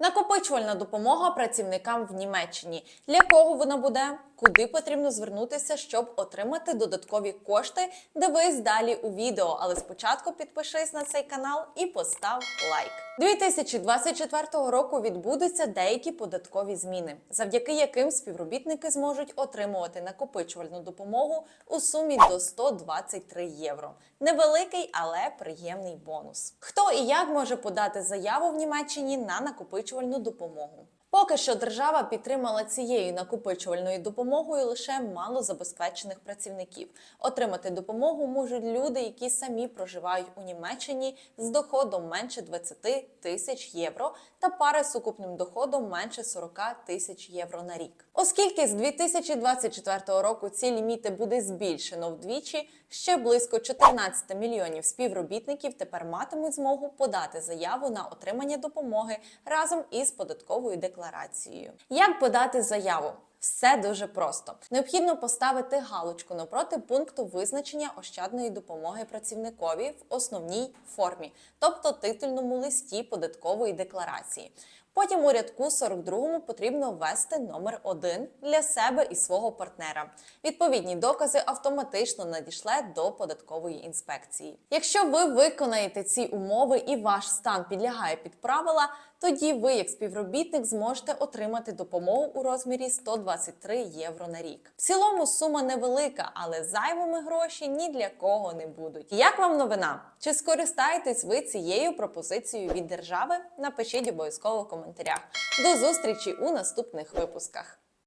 Накопичувальна допомога працівникам в Німеччині. Для кого вона буде? Куди потрібно звернутися, щоб отримати додаткові кошти? Дивись далі у відео, але спочатку підпишись на цей канал і постав лайк. 2024 року відбудуться деякі податкові зміни, завдяки яким співробітники зможуть отримувати накопичувальну допомогу у сумі до 123 євро. Невеликий, але приємний бонус. Хто і як може подати заяву в Німеччині на накопичувальну допомогу? Поки що держава підтримала цією накопичувальною допомогою лише малозабезпечених працівників. Отримати допомогу можуть люди, які самі проживають у Німеччині з доходом менше 20 тисяч євро та пари з сукупним доходом менше 40 тисяч євро на рік. Оскільки з 2024 року ці ліміти буде збільшено вдвічі, ще близько 14 мільйонів співробітників тепер матимуть змогу подати заяву на отримання допомоги разом із податковою декларацією. Як подати заяву? Все дуже просто. Необхідно поставити галочку напроти пункту визначення ощадної допомоги працівникові в основній формі, тобто титульному листі податкової декларації. Потім у рядку 42 потрібно ввести номер 1 для себе і свого партнера. Відповідні докази автоматично надішле до податкової інспекції. Якщо ви виконаєте ці умови і ваш стан підлягає під правила, тоді ви, як співробітник, зможете отримати допомогу у розмірі 123 євро на рік. В цілому сума невелика, але зайвими гроші ні для кого не будуть. Як вам новина? Чи скористаєтесь ви цією пропозицією від держави? Напишіть обов'язково в коментарях. До зустрічі у наступних випусках.